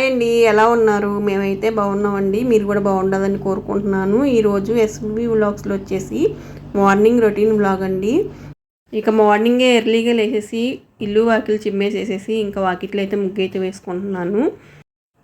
Hi అండి ఎలా ఉన్నారు? మేమైతే బాగున్నామండి. మీరు కూడా బాగుండాలని కోరుకుంటున్నాను. ఈరోజు ఎస్వి వ్లాగ్స్లో వచ్చేసి మార్నింగ్ రొటీన్ వ్లాగ్ అండి. ఇక మార్నింగే ఎర్లీగా లేచేసి ఇల్లు వాకిలు చిమ్మేసేసేసి ఇంకా వాకిట్లు అయితే ముగ్గు అయితే వేసుకుంటున్నాను.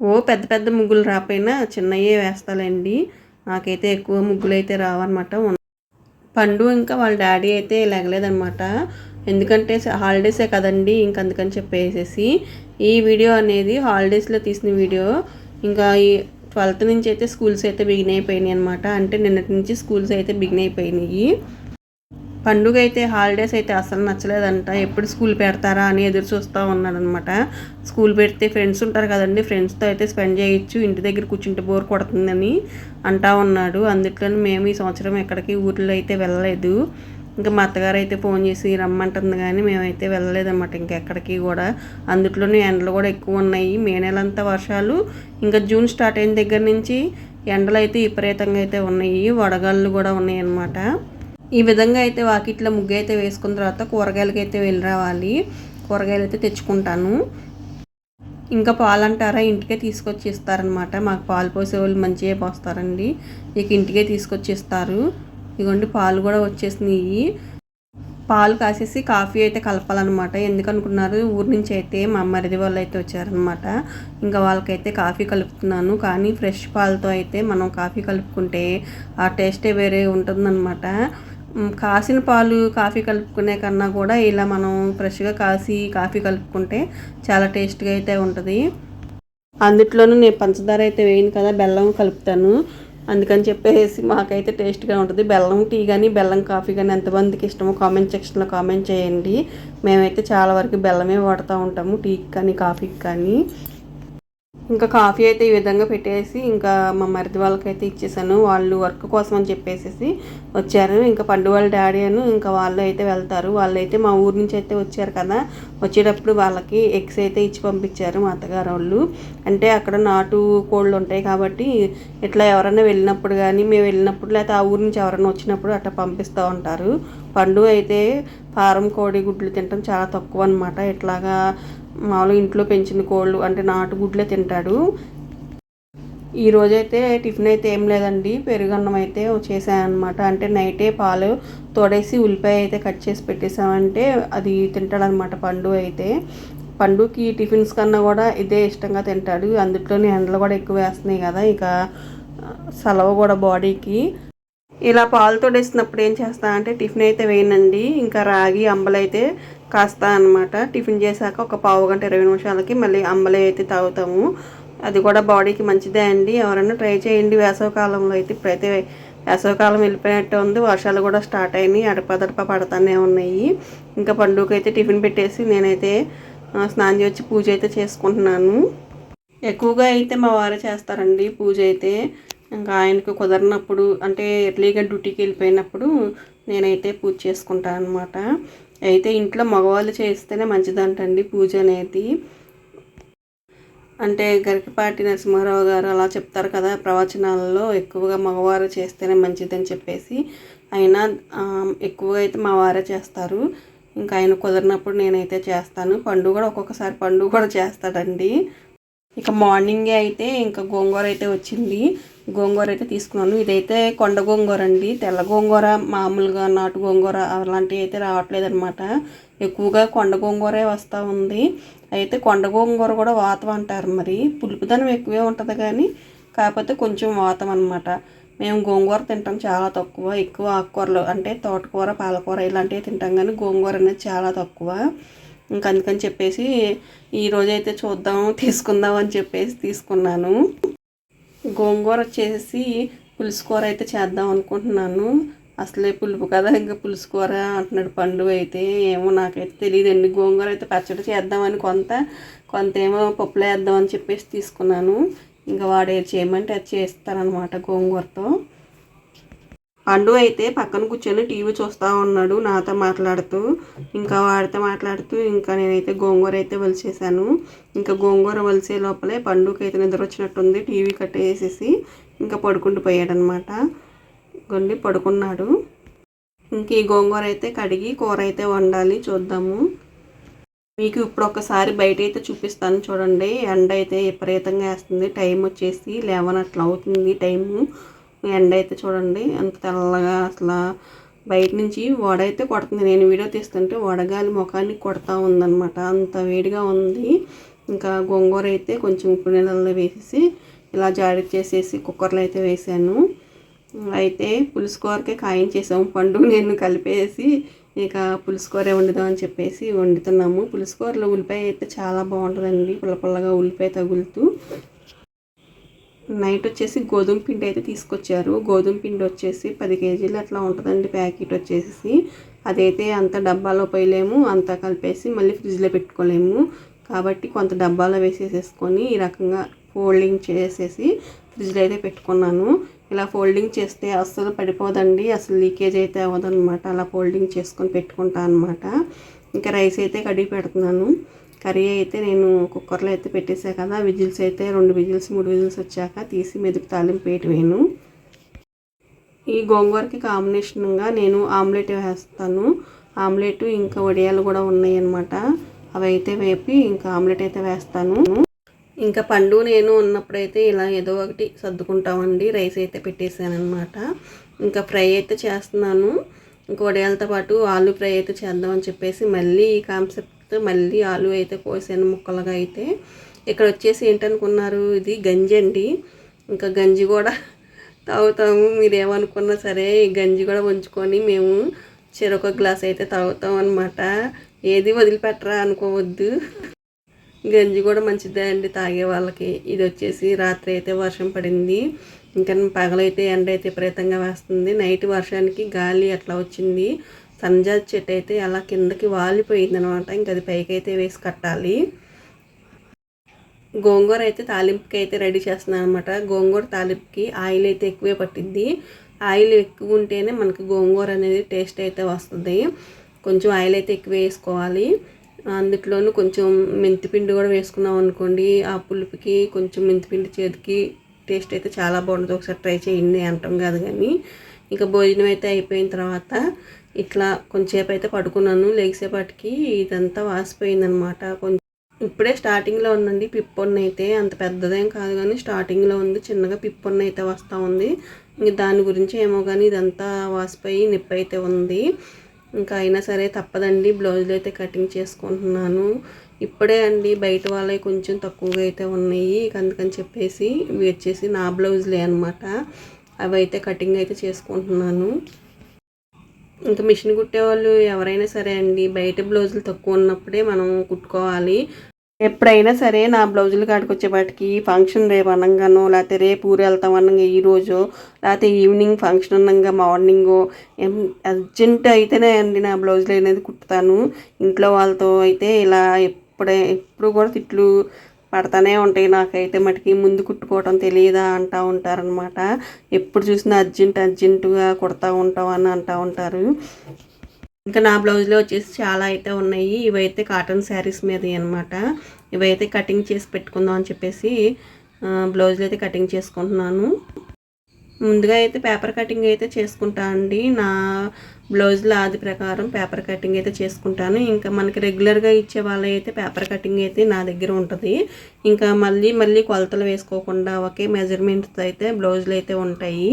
ఓ పెద్ద పెద్ద ముగ్గులు రాపోయినా చిన్నయే వేస్తాలండి. నాకైతే ఎక్కువ ముగ్గులు అయితే రావన్నమాట. పండు ఇంకా వాళ్ళ డాడీ అయితే లెగలేదనమాట ఎందుకంటే హాలిడేసే కదండి ఇంక అందుకని చెప్పేసేసి ఈ వీడియో అనేది హాలిడేస్లో తీసిన వీడియో. ఇంకా ఈ ట్వెల్త్ నుంచి అయితే స్కూల్స్ అయితే బిగిన్ అయిపోయినాయి అనమాట అంటే నిన్నటి నుంచి స్కూల్స్ అయితే బిగిన్ అయిపోయినాయి. పండుగ అయితే హాలిడేస్ అయితే అసలు నచ్చలేదంట. ఎప్పుడు స్కూల్ పెడతారా అని ఎదురు చూస్తూ ఉన్నాడనమాట స్కూల్ పెడితే ఫ్రెండ్స్ ఉంటారు కదండి ఫ్రెండ్స్తో అయితే స్పెండ్ చేయొచ్చు. ఇంటి దగ్గర కూర్చుంటే బోర్ కొడుతుందని అంటా ఉన్నాడు. అందుకని మేము ఈ సంవత్సరం ఎక్కడికి ఊర్లో అయితే వెళ్ళలేదు. ఇంకా మా అత్తగారు అయితే ఫోన్ చేసి రమ్మంటుంది కానీ మేమైతే వెళ్ళలేదన్నమాట. ఇంకెక్కడికి కూడా. అందుట్లోనే ఎండలు కూడా ఎక్కువ ఉన్నాయి. మే నెలంతా వర్షాలు. ఇంకా జూన్ స్టార్ట్ అయిన దగ్గర నుంచి ఎండలు అయితే విపరీతంగా అయితే ఉన్నాయి. వడగాళ్ళు కూడా ఉన్నాయి అన్నమాట ఈ విధంగా అయితే వాకిట్లో ముగ్గు అయితే వేసుకున్న తర్వాత కూరగాయలకి అయితే వెళ్ళి రావాలి. కూరగాయలు అయితే తెచ్చుకుంటాను. ఇంకా పాలు అంటారా ఇంటికే తీసుకొచ్చి ఇస్తారనమాట మాకు పాలు పోసే వాళ్ళు మంచిగా పోస్తారండి. ఇక ఇంటికే తీసుకొచ్చి ఇస్తారు ఇదిగోండి పాలు కూడా వచ్చేసినాయి. పాలు కాసేసి కాఫీ అయితే కలపాలన్నమాట. ఎందుకనుకున్నారు? ఊరి నుంచి అయితే మా మరిది వాళ్ళు అయితే వచ్చారనమాట ఇంకా వాళ్ళకైతే కాఫీ కలుపుతున్నాను. కానీ ఫ్రెష్ పాలతో అయితే మనం కాఫీ కలుపుకుంటే ఆ టేస్టే వేరే ఉంటుందన్నమాట. కాసిన పాలు కాఫీ కలుపుకునే కన్నా కూడా ఇలా మనం ఫ్రెష్గా కాసి కాఫీ కలుపుకుంటే చాలా టేస్ట్గా అయితే ఉంటుంది. అందుట్లోనూ నేను పంచదార అయితే వేయను కదా బెల్లం కలుపుతాను. అందుకని చెప్పేసి మాకైతే టేస్ట్గా ఉంటుంది. బెల్లం టీ కానీ బెల్లం కాఫీ కానీ ఎంతమందికి ఇష్టమో కామెంట్ సెక్షన్లో కామెంట్ చేయండి. మేమైతే చాలా వరకు బెల్లమే వాడుతూ ఉంటాము టీకి కానీ కాఫీకి కానీ. ఇంకా కాఫీ అయితే ఈ విధంగా పెట్టేసి ఇంకా మా మరిది వాళ్ళకైతే ఇచ్చేసాను. వాళ్ళు వర్క్ కోసం అని చెప్పేసి వచ్చారు. ఇంకా పండు వాళ్ళ డాడీ అని ఇంకా వాళ్ళు అయితే వెళ్తారు. వాళ్ళు అయితే మా ఊరు నుంచి అయితే వచ్చారు కదా. వచ్చేటప్పుడు వాళ్ళకి ఎగ్స్ అయితే ఇచ్చి పంపించారు మా అత్తగారు వాళ్ళు. అంటే అక్కడ నాటు కోళ్ళు ఉంటాయి కాబట్టి ఇట్లా ఎవరైనా వెళ్ళినప్పుడు కానీ మేము వెళ్ళినప్పుడు లేకపోతే ఆ ఊరు నుంచి ఎవరైనా వచ్చినప్పుడు అట్లా పంపిస్తూ ఉంటారు. పండు అయితే ఫారం కోడి గుడ్లు తినడం చాలా తక్కువ అనమాట ఇట్లాగా మామూలుగా ఇంట్లో పెంచిన కోళ్ళు అంటే నాటు గుడ్లే తింటాడు. ఈ రోజైతే టిఫిన్ అయితే ఏం లేదండి. పెరుగన్నం అయితే చేశానమాట అంటే నైటే పాలు తోడేసి ఉల్లిపాయ అయితే కట్ చేసి పెట్టేసామంటే అది తింటాడనమాట పండు అయితే. పండుకి టిఫిన్స్ కన్నా కూడా ఇదే ఇష్టంగా తింటాడు. అందుట్లోనే ఎండలు కూడా ఎక్కువ వేస్తున్నాయి కదా. ఇక సెలవు కూడా బాడీకి. ఇలా పాలు తోడేసినప్పుడు ఏం చేస్తా అంటే టిఫిన్ అయితే వేయనండి. ఇంకా రాగి అంబలైతే కాస్తా అనమాట టిఫిన్ చేశాక ఒక పావు గంట ఇరవై నిమిషాలకి మళ్ళీ అంబలి అయితే తాగుతాము. అది కూడా బాడీకి మంచిదే అండి. ఎవరైనా ట్రై చేయండి. వేసవకాలంలో అయితే ఇప్పుడైతే వేసవకాలం వెళ్ళిపోయినట్టు ఉంది. వర్షాలు కూడా స్టార్ట్ అయినాయి. అడపదడప పడతానే ఉన్నాయి. ఇంకా పండుగ అయితే టిఫిన్ పెట్టేసి నేనైతే స్నానం చేసి పూజ అయితే చేసుకుంటున్నాను. ఎక్కువగా అయితే మా వారు చేస్తారండి పూజ అయితే. ఇంకా ఆయనకు కుదరినప్పుడు అంటే ఎర్లీగా డ్యూటీకి వెళ్ళిపోయినప్పుడు నేనైతే పూజ చేసుకుంటాను అనమాట అయితే ఇంట్లో మగవాళ్ళు చేస్తేనే మంచిదంటండి పూజ అనేది. అంటే గరికపాటి నరసింహారావు గారు అలా చెప్తారు కదా ప్రవచనాలలో ఎక్కువగా మగవారు చేస్తేనే మంచిదని చెప్పేసి. అయినా ఎక్కువగా అయితే మా వారే చేస్తారు. ఇంకా ఆయన కుదిరినప్పుడు నేనైతే చేస్తాను. పండుగ కూడా ఒక్కొక్కసారి పండుగ కూడా చేస్తాడండి. ఇక మార్నింగే అయితే ఇంకా గోంగూర అయితే వచ్చింది. గోంగూర అయితే తీసుకున్నాను. ఇదైతే కొండ గోంగూర అండి. తెల్ల గోంగూర మామూలుగా నాటు గోంగూర అలాంటివి అయితే రావట్లేదు అనమాట ఎక్కువగా కొండ గోంగూరే వస్తూ ఉంది. అయితే కొండ గోంగూర కూడా వాతం అంటారు మరి. పులుపుదనం ఎక్కువే ఉంటుంది కానీ కాకపోతే కొంచెం వాతం అనమాట మేము గోంగూర తింటాం చాలా తక్కువ. ఎక్కువ ఆకుకూరలు అంటే తోటకూర పాలకూర ఇలాంటివి తింటాం కానీ గోంగూర అనేది చాలా తక్కువ. ఇంక అందుకని చెప్పేసి ఈరోజైతే చూద్దాం తీసుకుందాం అని చెప్పేసి తీసుకున్నాను. గోంగూర వచ్చేసి పులుసుకూర అయితే చేద్దాం అనుకుంటున్నాను. అసలే పులుపు కదా ఇంకా పులుసుకూర అంటున్నాడు పండు అయితే. ఏమో నాకైతే తెలియదండి. గోంగూర అయితే పచ్చడి చేద్దామని కొంత కొంత ఏమో పప్పులో వేద్దామని చెప్పేసి తీసుకున్నాను. ఇంకా వాడు చేయమంటే అది చేస్తారనమాట గోంగూరతో. పండు అయితే పక్కన కూర్చొని టీవీ చూస్తూ ఉన్నాడు నాతో మాట్లాడుతూ ఇంకా వాడితో మాట్లాడుతూ ఇంకా నేనైతే గోంగూర అయితే వలిసేసాను ఇంకా గోంగూర వలిసే లోపలే పండుకి అయితే నిద్ర వచ్చినట్టుంది టీవీ కట్టేసేసి ఇంకా పడుకుంటూ పోయాడనమాట. గొండి పడుకున్నాడు. ఇంక ఈ గోంగూర అయితే కడిగి కూర అయితే వండాలి చూద్దాము. మీకు ఇప్పుడు ఒకసారి బయట అయితే చూపిస్తాను చూడండి. ఎండ అయితే విపరీతంగా వేస్తుంది టైం వచ్చేసి లెవెన్ అట్లా అవుతుంది టైము. ఎండ అయితే చూడండి అంత తెల్లగా అసలు బయట నుంచి వడ అయితే కొడుతుంది. నేను వీడియో తీస్తుంటే వడగాలి ముఖానికి కొడతా ఉందన్నమాట. అంత వేడిగా ఉంది. ఇంకా గోంగూర అయితే కొంచెం ఉప్పు నీళ్ళలో వేసేసి ఇలా జాడి చేసేసి కుక్కర్లో అయితే వేసాను. అయితే పులుసుకూరకే కూరకే చేసాము పండు నేను కలిపేసి ఇక పులుసుకూరే వండుదాం అని చెప్పేసి వండుతున్నాము. పులుసుకూరలో ఉల్లిపాయ అయితే చాలా బాగుంటుందండి. పుల్ల పుల్లగా ఉల్లిపాయ తగులుతూ నైట్ వచ్చేసి గోధుమ పిండి అయితే తీసుకొచ్చారు. గోధుమ పిండి వచ్చేసి పది కేజీలు అట్లా ఉంటుందండి ప్యాకెట్ వచ్చేసి. అదైతే అంత డబ్బాలో పోయలేము అంతా కలిపేసి మళ్ళీ ఫ్రిడ్జ్లో పెట్టుకోలేము. కాబట్టి కొంత డబ్బాలో వేసేసేసుకొని ఈ రకంగా ఫోల్డింగ్ చేసేసి ఫ్రిడ్జ్లో అయితే పెట్టుకున్నాను. ఇలా ఫోల్డింగ్ చేస్తే అస్సలు పడిపోదండి అసలు లీకేజ్ అయితే అవ్వదన్నమాట. అలా ఫోల్డింగ్ చేసుకొని పెట్టుకుంటాను అనమాట ఇంకా రైస్ అయితే కడిగి పెడుతున్నాను. కర్రీ అయితే నేను కుక్కర్లో అయితే పెట్టేసా కదా. విజిల్స్ అయితే రెండు విజిల్స్ మూడు విజిల్స్ వచ్చాక తీసి మెదుపు తాలింపు వేయటమేను ఈ గోంగూరకి కాంబినేషన్గా నేను ఆమ్లెట్ వేస్తాను. ఆమ్లెట్ ఇంకా వడియాలు కూడా ఉన్నాయి అన్నమాట అవి అయితే వేపి ఇంకా ఆమ్లెట్ అయితే వేస్తాను. ఇంకా పండు నేను ఉన్నప్పుడైతే ఇలా ఏదో ఒకటి సర్దుకుంటామండి. రైస్ అయితే పెట్టేశాను అనమాట ఇంకా ఫ్రై అయితే చేస్తున్నాను. ఇంకా వడియాలతో పాటు ఆలు ఫ్రై అయితే చేద్దామని చెప్పేసి మళ్ళీ ఈ కాన్సెప్ట్ మళ్ళీ ఆలు అయితే కోసాను ముక్కలుగా అయితే. ఇక్కడ వచ్చేసి ఏంటనుకున్నారు? ఇది గంజి అండి. ఇంకా గంజి కూడా తాగుతాము. మీరు ఏమనుకున్నా సరే ఈ గంజి కూడా ఉంచుకొని మేము చెరొక గ్లాస్ అయితే తాగుతాం అనమాట ఏది వదిలిపెట్టరా అనుకోవద్దు. గంజి కూడా మంచిదే అండి తాగే వాళ్ళకి. ఇది వచ్చేసి రాత్రి అయితే వర్షం పడింది. ఇంకా పగలైతే ఎండ అయితే విపరీతంగా వేస్తుంది. నైట్ వర్షానికి గాలి అట్లా వచ్చింది. సంజాజ్ చెట్టు అయితే అలా కిందకి వాలిపోయింది అనమాట ఇంక అది పైకి అయితే వేసి కట్టాలి. గోంగూర అయితే తాలింపుకి అయితే రెడీ చేస్తున్నాను అనమాట గోంగూర తాలింపుకి ఆయిల్ అయితే ఎక్కువే పట్టింది. ఆయిల్ ఎక్కువ ఉంటేనే మనకి గోంగూర అనేది టేస్ట్ అయితే వస్తుంది. కొంచెం ఆయిల్ అయితే ఎక్కువ వేసుకోవాలి. అందుట్లోనూ కొంచెం మెంతిపిండి కూడా వేసుకున్నాం అనుకోండి ఆ పులుపుకి కొంచెం మెంతిపిండి చేతికి టేస్ట్ అయితే చాలా బాగుంటుంది. ఒకసారి ట్రై చేయండి అంటాం కాదు కానీ. ఇంకా భోజనం అయితే అయిపోయిన తర్వాత ఇట్లా కొంచెంసేపు అయితే పడుకున్నాను. లేచేపటికి ఇదంతా వాసిపోయిందనమాట కొంచెం ఇప్పుడే స్టార్టింగ్లో ఉందండి పిప్పొన్న అయితే అంత పెద్దదేం కాదు కానీ స్టార్టింగ్లో ఉంది. చిన్నగా పిప్పొన్న అయితే వస్తూ ఉంది. ఇంక దాని గురించి ఏమో కానీ ఇదంతా వాసిపోయి నొప్పి అయితే ఉంది. ఇంకా అయినా సరే తప్పదండి. బ్లౌజులు అయితే కటింగ్ చేసుకుంటున్నాను. ఇప్పుడే అండి బయట వాళ్ళవి కొంచెం తక్కువగా అయితే ఉన్నాయి. అందుకని చెప్పేసి ఇవి వచ్చేసి నా బ్లౌజులే అనమాట అవి అయితే కటింగ్ అయితే చేసుకుంటున్నాను. ఇంకా మిషన్ కుట్టేవాళ్ళు ఎవరైనా సరే అండి. బయట బ్లౌజులు తక్కువ ఉన్నప్పుడే మనం కుట్టుకోవాలి. ఎప్పుడైనా సరే నా బ్లౌజులు కాడికి వచ్చేపాటికి ఫంక్షన్ రేపు అనగానో లేకపోతే రేపు ఊరు వెళ్తాం అనగా ఈరోజు లేకపోతే ఈవినింగ్ ఫంక్షన్ అనగా మార్నింగ్ అర్జెంట్ అయితేనే అండి నా బ్లౌజులు అనేది కుట్టుతాను. ఇంట్లో వాళ్ళతో అయితే ఇలా ఎప్పుడే ఎప్పుడు కూడా తిట్లు పడతానే ఉంటాయి. నాకైతే మటుకి ముందు కుట్టుకోవటం తెలియదా అంటూ ఉంటారనమాట ఎప్పుడు చూసినా అర్జెంట్ అర్జెంటుగా కుడతా ఉంటాం అని అంటూ ఉంటారు. ఇంకా నా బ్లౌజ్లో వచ్చేసి చాలా అయితే ఉన్నాయి. ఇవైతే కాటన్ శారీస్ మీద అనమాట ఇవైతే కటింగ్ చేసి పెట్టుకుందాం అని చెప్పేసి బ్లౌజ్లో అయితే కటింగ్ చేసుకుంటున్నాను. ముందుగా అయితే పేపర్ కటింగ్ అయితే చేసుకుంటా అండి. నా బ్లౌజ్లో ఆది ప్రకారం పేపర్ కటింగ్ అయితే చేసుకుంటాను. ఇంకా మనకి రెగ్యులర్గా ఇచ్చే వాళ్ళైతే పేపర్ కటింగ్ అయితే నా దగ్గర ఉంటుంది. ఇంకా మళ్ళీ మళ్ళీ కొలతలు వేసుకోకుండా ఒకే మెజర్మెంట్స్ అయితే బ్లౌజులు అయితే ఉంటాయి.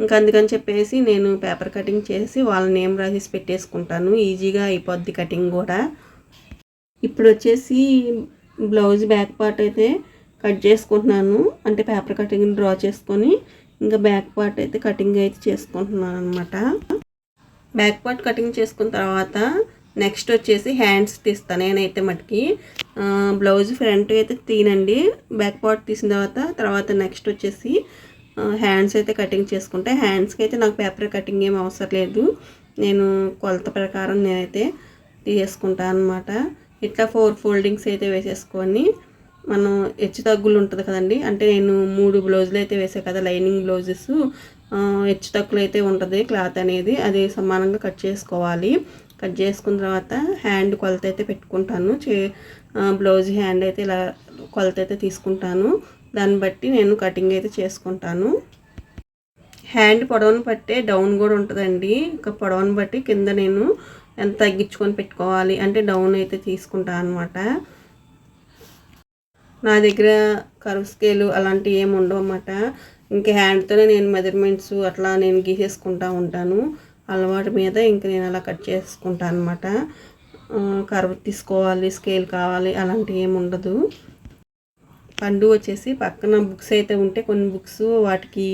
ఇంకా అందుకని చెప్పేసి నేను పేపర్ కటింగ్ చేసి వాళ్ళ నేమ్ రాసేసి పెట్టేసుకుంటాను. ఈజీగా అయిపోద్ది కటింగ్ కూడా. ఇప్పుడు వచ్చేసి బ్లౌజ్ బ్యాక్ పార్ట్ అయితే కట్ చేసుకుంటున్నాను. అంటే పేపర్ కటింగ్ డ్రా చేసుకొని ఇంకా బ్యాక్ పార్ట్ అయితే కటింగ్ అయితే చేసుకుంటున్నాను అనమాట బ్యాక్ పార్ట్ కటింగ్ చేసుకున్న తర్వాత నెక్స్ట్ వచ్చేసి హ్యాండ్స్ తీస్తాను నేనైతే మటుకి. బ్లౌజ్ ఫ్రంట్ అయితే తీనండి. బ్యాక్ పార్ట్ తీసిన తర్వాత తర్వాత నెక్స్ట్ వచ్చేసి హ్యాండ్స్ అయితే కటింగ్ చేసుకుంటే. హ్యాండ్స్కి అయితే నాకు పేపర్ కటింగ్ ఏం అవసరం లేదు. నేను కొలత ప్రకారం నేనైతే తీసుకుంటాను అనమాట ఇట్లా ఫోర్ ఫోల్డింగ్స్ అయితే వేసేసుకొని మనం హెచ్చు తగ్గులు ఉంటుంది కదండి. అంటే నేను మూడు బ్లౌజులు అయితే వేసాను కదా లైనింగ్ బ్లౌజెస్. హెచ్చు తగ్గులు అయితే ఉంటుంది క్లాత్ అనేది. అది సమానంగా కట్ చేసుకోవాలి. కట్ చేసుకున్న తర్వాత హ్యాండ్ కొలత అయితే పెట్టుకుంటాను. చే బ్లౌజ్ హ్యాండ్ అయితే ఇలా కొలత అయితే తీసుకుంటాను. దాన్ని బట్టి నేను కటింగ్ అయితే చేసుకుంటాను. హ్యాండ్ పొడవును బట్టే డౌన్ కూడా ఉంటుందండి. ఇంకా పొడవును బట్టి కింద నేను ఎంత తగ్గించుకొని పెట్టుకోవాలి అంటే డౌన్ అయితే తీసుకుంటాను అనమాట నా దగ్గర కర్వ్ స్కేలు అలాంటివి ఏమి ఉండవు అన్నమాట. ఇంకా హ్యాండ్తోనే నేను మెజర్మెంట్స్ అట్లా నేను గీసేసుకుంటా ఉంటాను. అలవాటు మీద ఇంక నేను అలా కట్ చేసుకుంటాను అనమాట కర్వ్ తీసుకోవాలి స్కేల్ కావాలి అలాంటివి ఏమి ఉండదు. పండు వచ్చేసి పక్కన బుక్స్ అయితే ఉంటే కొన్ని బుక్స్ వాటికి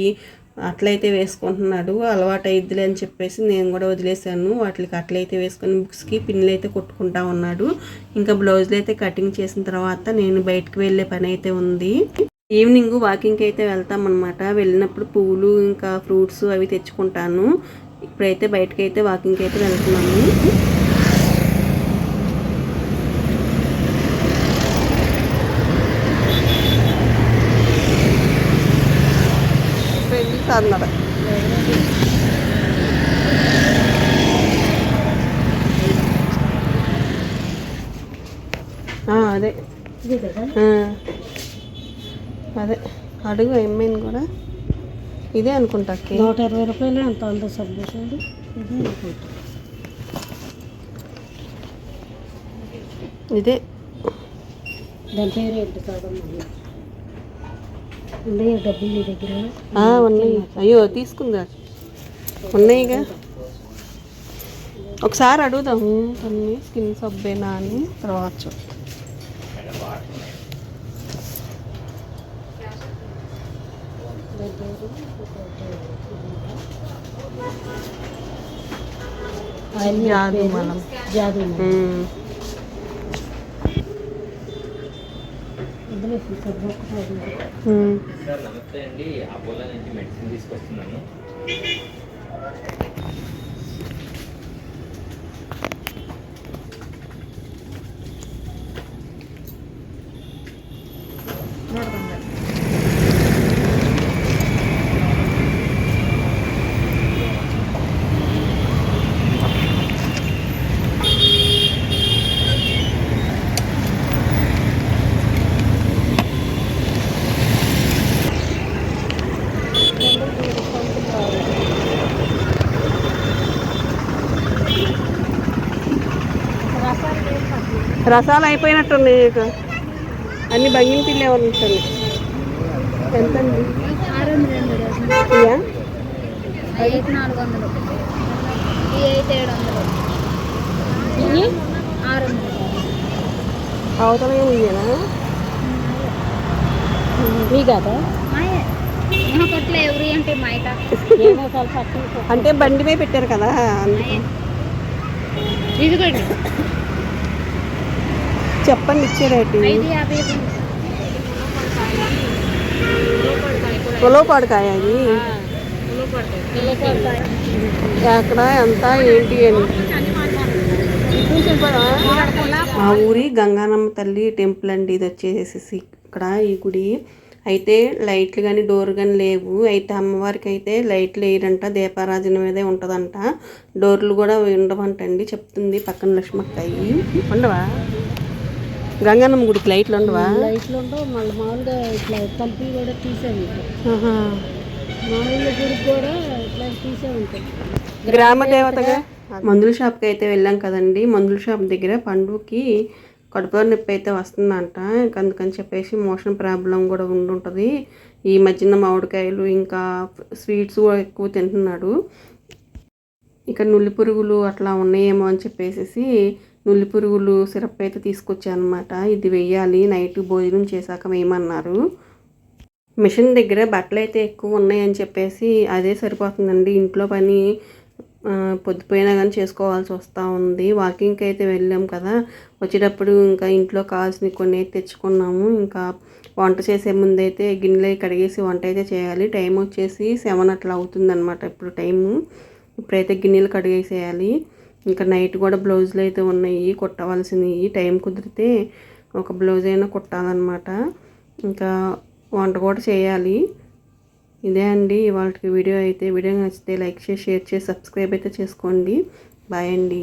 అట్లయితే వేసుకుంటున్నాడు అలవాటు అయిద్దిలే అని చెప్పేసి నేను కూడా వదిలేశాను. వాటికి అట్లయితే వేసుకొని బుక్స్కి పిన్నులు అయితే కొట్టుకుంటా ఉన్నాడు. ఇంకా బ్లౌజులు అయితే కటింగ్ చేసిన తర్వాత నేను బయటకు వెళ్ళే పని అయితే ఉంది. ఈవినింగ్ వాకింగ్కి అయితే వెళ్తాం అనమాట వెళ్ళినప్పుడు పువ్వులు ఇంకా ఫ్రూట్స్ అవి తెచ్చుకుంటాను. ఇప్పుడైతే బయటకి అయితే వాకింగ్కి అయితే వెళ్తున్నాము అదే. అదే. అడుగు ఎమ్మెన్ కూడా? ఇదే అనుకుంటా నూట ఇరవై రూపాయలు ఎంత ఉందో సబ్బు చూడు ఇదే అనుకుంటా. ఇదే. దాని పేరు ఏంటి కాదమ్మా? ఉన్నాయి డబ్బులు నీ దగ్గర? ఉన్నాయి. అయ్యో తీసుకుందా? ఉన్నాయిగా? ఒకసారి అడుగుదాం. కొన్ని స్కిన్ సబ్బేనా అని? తర్వాత చూద్దాం. జాదు జాదు సార్ నమస్తే అండి అపోలో నుంచి మెడిసిన్ తీసుకొస్తున్నాను రసాలు అయిపోయినట్టుంది నీకు. అన్ని బంగిన ఉంటుంది ఎంత అవతల ఏమి ఇయ్యనా మీ కదా అంటే బండి మీద పెట్టారు కదా అందుకే. మాయే. ఇదిగోండి. చెప్పండి ఇచ్చే రేటు. ఉలవపాడుకాయ అది. ఎక్కడ ఎంత ఏంటి అని? మా ఊరి గంగానమ్మ తల్లి టెంపుల్ అండి ఇది వచ్చేసేసి ఇక్కడ ఈ గుడి. అయితే లైట్లు కానీ డోర్ కానీ లేవు. అయితే అమ్మవారికి అయితే లైట్లు వేయరంట దీపారాజన మీదే ఉంటుందంట. డోర్లు కూడా ఉండవంటండి చెప్తుంది పక్కన లక్ష్మక్కయ్యి. ఉండవా? గంగానమ్మ గుడికి లైట్లు ఉండవా? లైట్లు ఉండవు. మళ్ళీ మామూలుగా ఇట్లా కలిపి కూడా తీసే ఉంటాయి ఆహా. మామూలుగా గుడికి కూడా ఇట్లా తీసే ఉంటాయి. గ్రామ దేవతగా? మందుల షాప్కి అయితే వెళ్ళాం కదండి. మందుల షాప్ దగ్గర పండుకి కడుపులో నొప్పి అయితే వస్తుందంట. ఇంక అందుకని చెప్పేసి మోషన్ ప్రాబ్లం కూడా ఉండుంటుంది. ఈ మధ్యన మామిడికాయలు ఇంకా స్వీట్స్ కూడా ఎక్కువ తింటున్నాడు. ఇక నుల్లి పురుగులు అట్లా ఉన్నాయేమో అని చెప్పేసి నుల్లి పురుగులు సిరప్ అయితే తీసుకొచ్చాను అనమాట ఇది వెయ్యాలి. నైట్ భోజనం చేశాక వేయమన్నారు. మిషన్ దగ్గర బట్టలు అయితే ఎక్కువ ఉన్నాయని చెప్పేసి అదే సరిపోతుందండి. ఇంట్లో పని పొద్దుపోయినా కానీ చేసుకోవాల్సి వస్తూ ఉంది. వాకింగ్కి అయితే వెళ్ళాం కదా. వచ్చేటప్పుడు ఇంకా ఇంట్లో కావాల్సినవి కొన్ని అయితే తెచ్చుకున్నాము. ఇంకా వంట చేసే ముందు అయితే గిన్నెలు కడిగేసి వంట అయితే చేయాలి. టైం వచ్చేసి సెవెన్ అట్లా అవుతుందన్నమాట ఇప్పుడు టైము. ఇప్పుడైతే గిన్నెలు కడిగేసేయాలి. ఇంకా నైట్ కూడా బ్లౌజులు అయితే ఉన్నాయి. కుట్టవలసినవి టైం కుదిరితే ఒక బ్లౌజ్ అయినా కుట్టాలన్నమాట. ఇంకా వంట కూడా చేయాలి. ఇదే అండి ఇవాళకి వీడియో అయితే. వీడియో నచ్చితే లైక్ చేసి షేర్ చేసి సబ్స్క్రైబ్ అయితే చేసుకోండి. బాయ్ అండి.